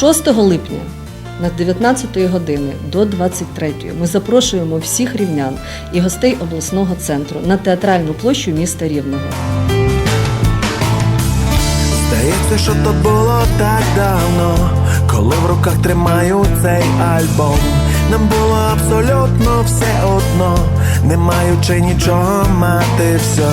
6 липня на 19 години до 23 ми запрошуємо всіх рівнян і гостей обласного центру на театральну площу міста Рівного. Здається, що то було так давно, коли в руках тримаю цей альбом. Нам було абсолютно все одно, не маючи нічого мати все.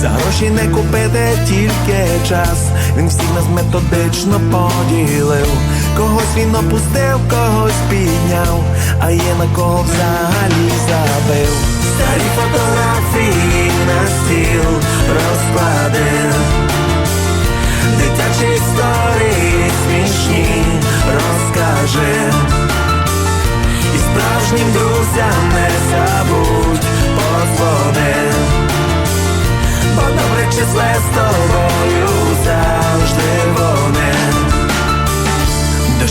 За гроші не купити тільки час. Він всіх нас методично поділив. Когось він опустив, когось підняв, а є на кого взагалі забив. Старі фотографії на стіл розкладив. Дитячі історії смішні розкажи І справжнім друзям не забудь позвони Бо добре числе з тобою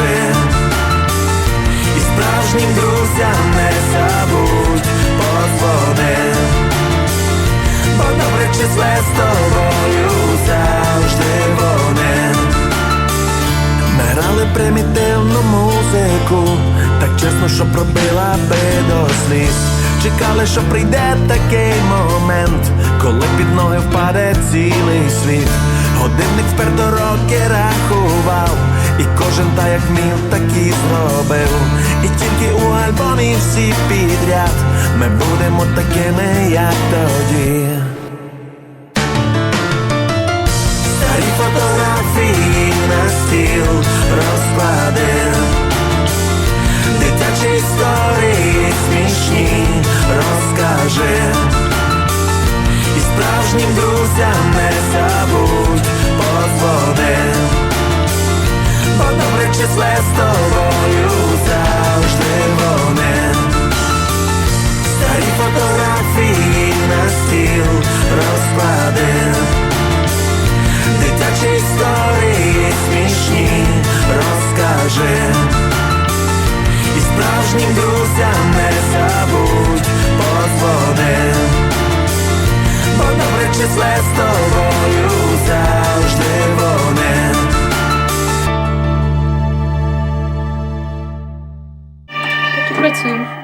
розкажи І справжнім друзям не забудь позвони Бо добре числе з тобою завжди вони грали примітивну музику, так чесно, що пробила би до сліз. Чекали, що прийде такий момент, коли під ноги впаде цілий світ. Годинник вперто роки рахував, і кожен та як міг, так і зробив. І тільки у альбомі всі підряд ми будемо такими, як тоді. Старі фотографії на стіл розкладив Дитячі історії смішні розкажи І справжнім друзям Справжнім друзям не забудь позвони Бо добре числе з тобою завжди вони Працюємо.